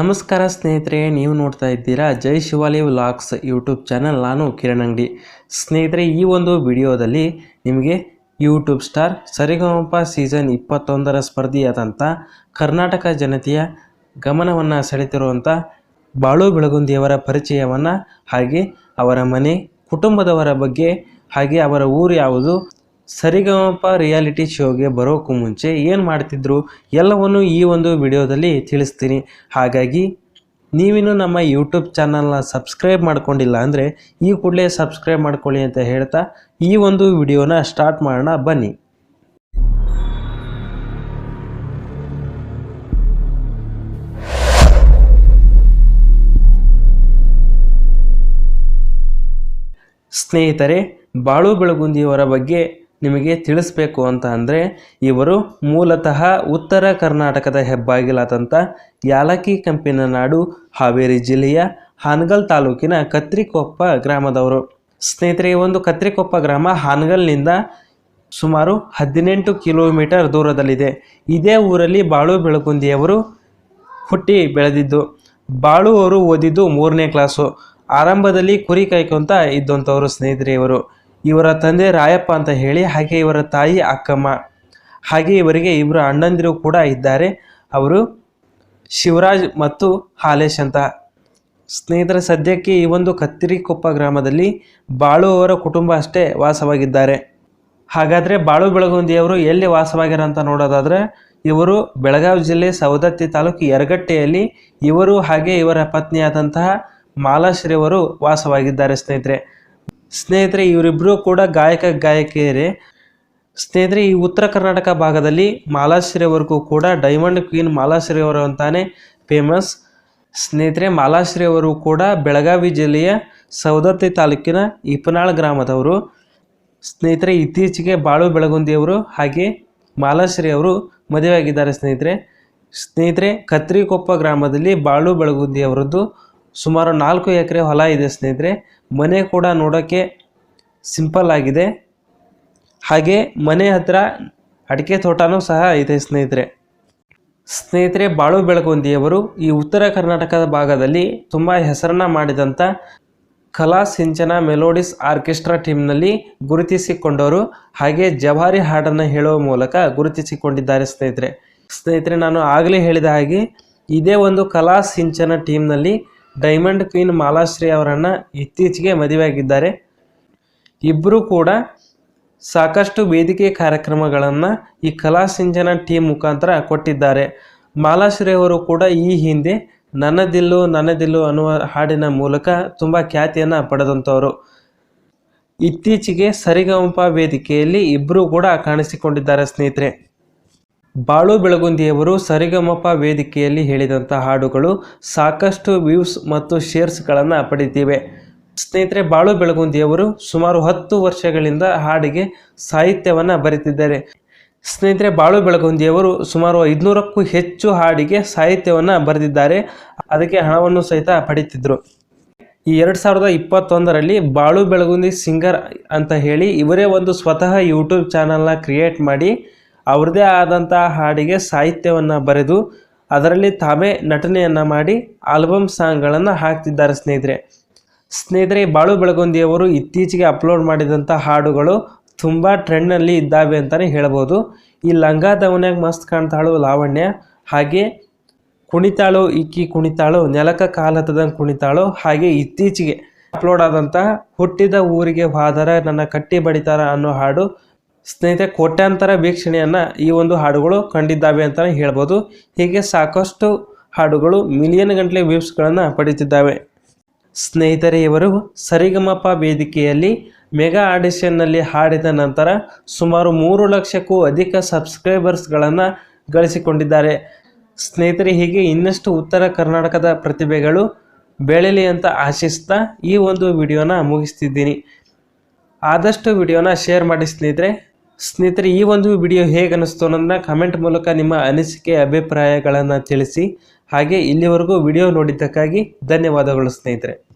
ನಮಸ್ಕಾರ ಸ್ನೇಹಿತರೆ, ನೀವು ನೋಡ್ತಾ ಇದ್ದೀರಾ Jai Shivali vlogs YouTube channel. ನಾನು ಕಿರಣ್ ಅಂಗಡಿ. ಸ್ನೇಹಿತರೆ, ಈ ಒಂದು ವಿಡಿಯೋದಲ್ಲಿ ನಿಮಗೆ ಯೂಟ್ಯೂಬ್ ಸ್ಟಾರ್ ಸರಿಗಮಪ ಸೀಸನ್ ಇಪ್ಪತ್ತೊಂದರ ಸ್ಪರ್ಧಿಯಾದಂಥ ಕರ್ನಾಟಕ ಜನತೆಯ ಗಮನವನ್ನು ಸೆಳೆತಿರುವಂಥ ಬಾಳು ಬೆಳಗುಂದಿಯವರ ಪರಿಚಯವನ್ನು ಹಾಗೆ ಅವರ ಮನೆ, ಕುಟುಂಬದವರ ಬಗ್ಗೆ ಹಾಗೆ ಅವರ ಊರು ಯಾವುದು ಸರಿಗಮಪ ರಿಯಾಲಿಟಿ ಶೋಗೆ ಬರೋಕ್ಕೂ ಮುಂಚೆ ಏನು ಮಾಡ್ತಿದ್ರು ಎಲ್ಲವನ್ನು ಈ ಒಂದು ವಿಡಿಯೋದಲ್ಲಿ ತಿಳಿಸ್ತೀನಿ. ಹಾಗಾಗಿ ನೀವಿನ್ನೂ ನಮ್ಮ ಯೂಟ್ಯೂಬ್ ಚಾನಲ್ನ ಸಬ್ಸ್ಕ್ರೈಬ್ ಮಾಡ್ಕೊಂಡಿಲ್ಲ ಅಂದರೆ ಈ ಕೂಡಲೇ ಸಬ್ಸ್ಕ್ರೈಬ್ ಮಾಡ್ಕೊಳ್ಳಿ ಅಂತ ಹೇಳ್ತಾ ಈ ಒಂದು ವಿಡಿಯೋನ ಸ್ಟಾರ್ಟ್ ಮಾಡೋಣ. ಬನ್ನಿ. ಸ್ನೇಹಿತರೆ, ಬಾಳು ಬೆಳಗುಂದಿಯವರ ಬಗ್ಗೆ ನಿಮಗೆ ತಿಳಿಸ್ಬೇಕು ಅಂತ ಅಂದರೆ ಇವರು ಮೂಲತಃ ಉತ್ತರ ಕರ್ನಾಟಕದ ಹೆಬ್ಬಾಗಿಲಾದಂಥ ಯಾಲಕ್ಕಿ ಕಂಪಿನ ನಾಡು ಹಾವೇರಿ ಜಿಲ್ಲೆಯ ಹಾನಗಲ್ ತಾಲೂಕಿನ ಕತ್ರಿಕೊಪ್ಪ ಗ್ರಾಮದವರು. ಸ್ನೇಹಿತರೆ ಒಂದು ಕತ್ರಿಕೊಪ್ಪ ಗ್ರಾಮ ಹಾನಗಲ್ನಿಂದ ಸುಮಾರು ಹದಿನೆಂಟು ಕಿಲೋಮೀಟರ್ ದೂರದಲ್ಲಿದೆ. ಇದೇ ಊರಲ್ಲಿ ಬಾಳು ಬೆಳಕುಂದಿಯವರು ಹುಟ್ಟಿ ಬೆಳೆದಿದ್ದು, ಬಾಳು ಅವರು ಓದಿದ್ದು ಮೂರನೇ ಕ್ಲಾಸು. ಆರಂಭದಲ್ಲಿ ಕುರಿ ಕಾಯ್ಕೊಂತ ಇದ್ದಂಥವರು ಸ್ನೇಹಿತರೆ ಇವರು ತಂದೆ ರಾಯಪ್ಪ ಅಂತ ಹೇಳಿ, ಹಾಗೆ ಇವರ ತಾಯಿ ಅಕ್ಕಮ್ಮ, ಹಾಗೆ ಇವರಿಗೆ ಇಬ್ಬರು ಅಣ್ಣಂದಿರು ಕೂಡ ಇದ್ದಾರೆ. ಅವರು ಶಿವರಾಜ್ ಮತ್ತು ಹಾಲೇಶ್ ಅಂತ. ಸ್ನೇಹಿತರ, ಸದ್ಯಕ್ಕೆ ಈ ಒಂದು ಕತ್ತಿರಿಕೊಪ್ಪ ಗ್ರಾಮದಲ್ಲಿ ಬಾಳು ಅವರ ಕುಟುಂಬ ಅಷ್ಟೇ ವಾಸವಾಗಿದ್ದಾರೆ. ಹಾಗಾದರೆ ಬಾಳು ಬೆಳಗುಂದಿಯವರು ಎಲ್ಲಿ ವಾಸವಾಗಿರೋ ಅಂತ ನೋಡೋದಾದರೆ, ಇವರು ಬೆಳಗಾವಿ ಜಿಲ್ಲೆ ಸವದತ್ತಿ ತಾಲೂಕು ಯರಗಟ್ಟೆಯಲ್ಲಿ ಇವರು ಹಾಗೆ ಇವರ ಪತ್ನಿಯಾದಂತಹ ಮಾಲಾಶ್ರೀ ಅವರು ವಾಸವಾಗಿದ್ದಾರೆ ಸ್ನೇಹಿತರೆ. ಸ್ನೇಹಿತರೆ ಇವರಿಬ್ಬರು ಕೂಡ ಗಾಯಕ ಗಾಯಕಿಯರೇ. ಸ್ನೇಹಿತರೆ, ಈ ಉತ್ತರ ಕರ್ನಾಟಕ ಭಾಗದಲ್ಲಿ ಮಾಲಾಶ್ರೀ ಅವರಿಗೂ ಕೂಡ ಡೈಮಂಡ್ ಕ್ವೀನ್ ಮಾಲಾಶ್ರೀ ಅವರು ಅಂತಾನೆ ಫೇಮಸ್ ಸ್ನೇಹಿತರೆ ಮಾಲಾಶ್ರೀ ಅವರು ಕೂಡ ಬೆಳಗಾವಿ ಜಿಲ್ಲೆಯ ಸವದತ್ತಿ ತಾಲೂಕಿನ ಇಪ್ಪನಾಳ್ ಗ್ರಾಮದವರು. ಸ್ನೇಹಿತರೆ, ಇತ್ತೀಚೆಗೆ ಬಾಳು ಬೆಳಗುಂದಿಯವರು ಹಾಗೆ ಮಾಲಾಶ್ರೀ ಅವರು ಮದುವೆಯಾಗಿದ್ದಾರೆ ಸ್ನೇಹಿತರೆ. ಸ್ನೇಹಿತರೆ, ಕತ್ರಿಕೊಪ್ಪ ಗ್ರಾಮದಲ್ಲಿ ಬಾಳು ಬೆಳಗುಂದಿ ಅವರದ್ದು ಸುಮಾರು ನಾಲ್ಕು ಎಕರೆ ಹೊಲ ಇದೆ ಸ್ನೇಹಿತರೆ. ಮನೆ ಕೂಡ ನೋಡೋಕ್ಕೆ ಸಿಂಪಲ್ ಆಗಿದೆ. ಹಾಗೆ ಮನೆ ಹತ್ರ ಅಡಿಕೆ ತೋಟನೂ ಸಹ ಇದೆ ಸ್ನೇಹಿತರೆ. ಸ್ನೇಹಿತರೆ, ಬಾಳು ಬೆಳಗುಂದಿಯವರು ಈ ಉತ್ತರ ಕರ್ನಾಟಕದ ಭಾಗದಲ್ಲಿ ತುಂಬ ಹೆಸರನ್ನು ಮಾಡಿದಂಥ ಕಲಾ ಸಿಂಚನ ಮೆಲೋಡಿಸ್ ಆರ್ಕೆಸ್ಟ್ರಾ ಟೀಮ್ನಲ್ಲಿ ಗುರುತಿಸಿಕೊಂಡವರು. ಹಾಗೆ ಜವಾರಿ ಹಾಡನ್ನು ಹೇಳುವ ಮೂಲಕ ಗುರುತಿಸಿಕೊಂಡಿದ್ದಾರೆ ಸ್ನೇಹಿತರೆ. ಸ್ನೇಹಿತರೆ, ನಾನು ಆಗಲೇ ಹೇಳಿದ ಹಾಗೆ ಇದೇ ಒಂದು ಕಲಾ ಸಿಂಚನ ಟೀಮ್ನಲ್ಲಿ ಡೈಮಂಡ್ ಕ್ವೀನ್ ಮಾಲಾಶ್ರೀ ಅವರನ್ನು ಇತ್ತೀಚೆಗೆ ಮದುವೆಯಾಗಿದ್ದಾರೆ. ಇಬ್ಬರೂ ಕೂಡ ಸಾಕಷ್ಟು ವೇದಿಕೆ ಕಾರ್ಯಕ್ರಮಗಳನ್ನು ಈ ಕಲಾ ಸಿಂಚನ ಟೀಮ್ ಮುಖಾಂತರ ಕೊಟ್ಟಿದ್ದಾರೆ. ಮಾಲಾಶ್ರೀ ಅವರು ಕೂಡ ಈ ಹಿಂದೆ ನನ್ನದಿಲ್ಲು ನನ್ನದಿಲ್ಲು ಅನ್ನುವ ಹಾಡಿನ ಮೂಲಕ ತುಂಬ ಖ್ಯಾತಿಯನ್ನು ಪಡೆದಂಥವರು. ಇತ್ತೀಚೆಗೆ ಸರಿಗಮಪ ವೇದಿಕೆಯಲ್ಲಿ ಇಬ್ಬರೂ ಕೂಡ ಕಾಣಿಸಿಕೊಂಡಿದ್ದಾರೆ ಸ್ನೇಹಿತರೆ. ಬಾಳು ಬೆಳಗುಂದಿಯವರು ಸರಿಗಮಪ ವೇದಿಕೆಯಲ್ಲಿ ಹೇಳಿದಂಥ ಹಾಡುಗಳು ಸಾಕಷ್ಟು ವ್ಯೂಸ್ ಮತ್ತು ಶೇರ್ಸ್ಗಳನ್ನು ಪಡೆದಿವೆ. ಸ್ನೇಹಿತರೆ, ಬಾಳು ಬೆಳಗುಂದಿಯವರು ಸುಮಾರು ಹತ್ತು ವರ್ಷಗಳಿಂದ ಹಾಡಿಗೆ ಸಾಹಿತ್ಯವನ್ನು ಬರೆತಿದ್ದಾರೆ ಸ್ನೇಹಿತರೆ, ಬಾಳು ಬೆಳಗುಂದಿಯವರು ಸುಮಾರು ಐದುನೂರಕ್ಕೂ ಹೆಚ್ಚು ಹಾಡಿಗೆ ಸಾಹಿತ್ಯವನ್ನು ಬರೆದಿದ್ದಾರೆ. ಅದಕ್ಕೆ ಹಣವನ್ನು ಸಹಿತ ಪಡಿತಿದ್ರು. ಈ ಎರಡು ಸಾವಿರದ ಇಪ್ಪತ್ತೊಂದರಲ್ಲಿ ಬಾಳು ಬೆಳಗುಂದಿ ಸಿಂಗರ್ ಅಂತ ಹೇಳಿ ಇವರೇ ಒಂದು ಸ್ವತಃ ಯೂಟ್ಯೂಬ್ ಚಾನಲ್ನ ಕ್ರಿಯೇಟ್ ಮಾಡಿ ಅವ್ರದ್ದೇ ಆದಂಥ ಹಾಡಿಗೆ ಸಾಹಿತ್ಯವನ್ನು ಬರೆದು ಅದರಲ್ಲಿ ತಾವೇ ನಟನೆಯನ್ನು ಮಾಡಿ ಆಲ್ಬಮ್ ಸಾಂಗ್ಗಳನ್ನು ಹಾಕ್ತಿದ್ದಾರೆ ಸ್ನೇಹಿತರೆ. ಸ್ನೇಹಿತರೆ, ಬಾಳು ಬೆಳಗುಂದಿಯವರು ಇತ್ತೀಚೆಗೆ ಅಪ್ಲೋಡ್ ಮಾಡಿದಂಥ ಹಾಡುಗಳು ತುಂಬ ಟ್ರೆಂಡ್ನಲ್ಲಿ ಇದ್ದಾವೆ ಅಂತಲೇ ಹೇಳ್ಬೋದು. ಈ ಲಂಗಾ ದವನ್ಯಾಗ ಮಸ್ತ್ ಕಾಣ್ತಾಳು ಲಾವಣ್ಯ, ಹಾಗೆ ಕುಣಿತಾಳು ಇಕ್ಕಿ ಕುಣಿತಾಳು, ನೆಲಕ ಕಾಲತದಂಗೆ ಕುಣಿತಾಳು, ಹಾಗೆ ಇತ್ತೀಚೆಗೆ ಅಪ್ಲೋಡ್ ಆದಂತಹ ಹುಟ್ಟಿದ ಊರಿಗೆ ಹೋದರೆ ನನ್ನ ಕಟ್ಟಿ ಬಡಿತಾರ ಅನ್ನೋ ಹಾಡು ಸ್ನೇಹಿತರೆ, ಕೋಟ್ಯಾಂತರ ವೀಕ್ಷಣೆಯನ್ನು ಈ ಒಂದು ಹಾಡುಗಳು ಕಂಡಿದ್ದಾವೆ ಅಂತಲೇ ಹೇಳ್ಬೋದು. ಹೀಗೆ ಸಾಕಷ್ಟು ಹಾಡುಗಳು ಮಿಲಿಯನ್ ಗಂಟಲೆ ವ್ಯೂಸ್ಗಳನ್ನು ಪಡೀತಿದ್ದಾವೆ ಸ್ನೇಹಿತರೆ, ಇವರು ಸರಿಗಮಪ ವೇದಿಕೆಯಲ್ಲಿ ಮೆಗಾ ಆಡಿಷನ್ನಲ್ಲಿ ಹಾಡಿದ ನಂತರ ಸುಮಾರು ಮೂರು ಲಕ್ಷಕ್ಕೂ ಅಧಿಕ ಸಬ್ಸ್ಕ್ರೈಬರ್ಸ್ಗಳನ್ನು ಗಳಿಸಿಕೊಂಡಿದ್ದಾರೆ. ಸ್ನೇಹಿತರೆ, ಹೀಗೆ ಇನ್ನಷ್ಟು ಉತ್ತರ ಕರ್ನಾಟಕದ ಪ್ರತಿಭೆಗಳು ಬೆಳೆಯಲಿ ಅಂತ ಆಶಿಸ್ತಾ ಈ ಒಂದು ವಿಡಿಯೋನ ಮುಗಿಸ್ತಿದ್ದೀನಿ. ಆದಷ್ಟು ವಿಡಿಯೋನ ಶೇರ್ ಮಾಡಿ ಸ್ನೇಹಿತರೆ. ಸ್ನೇಹಿತರೆ, ಈ ಒಂದು ವಿಡಿಯೋ ಹೇಗೆ ಅನ್ನಿಸ್ತು ಅನ್ನೋದನ್ನ ಕಮೆಂಟ್ ಮೂಲಕ ನಿಮ್ಮ ಅನಿಸಿಕೆ, ಅಭಿಪ್ರಾಯಗಳನ್ನು ತಿಳಿಸಿ. ಹಾಗೆ ಇಲ್ಲಿವರೆಗೂ ವಿಡಿಯೋ ನೋಡಿದ್ದಕ್ಕಾಗಿ ಧನ್ಯವಾದಗಳು ಸ್ನೇಹಿತರೆ.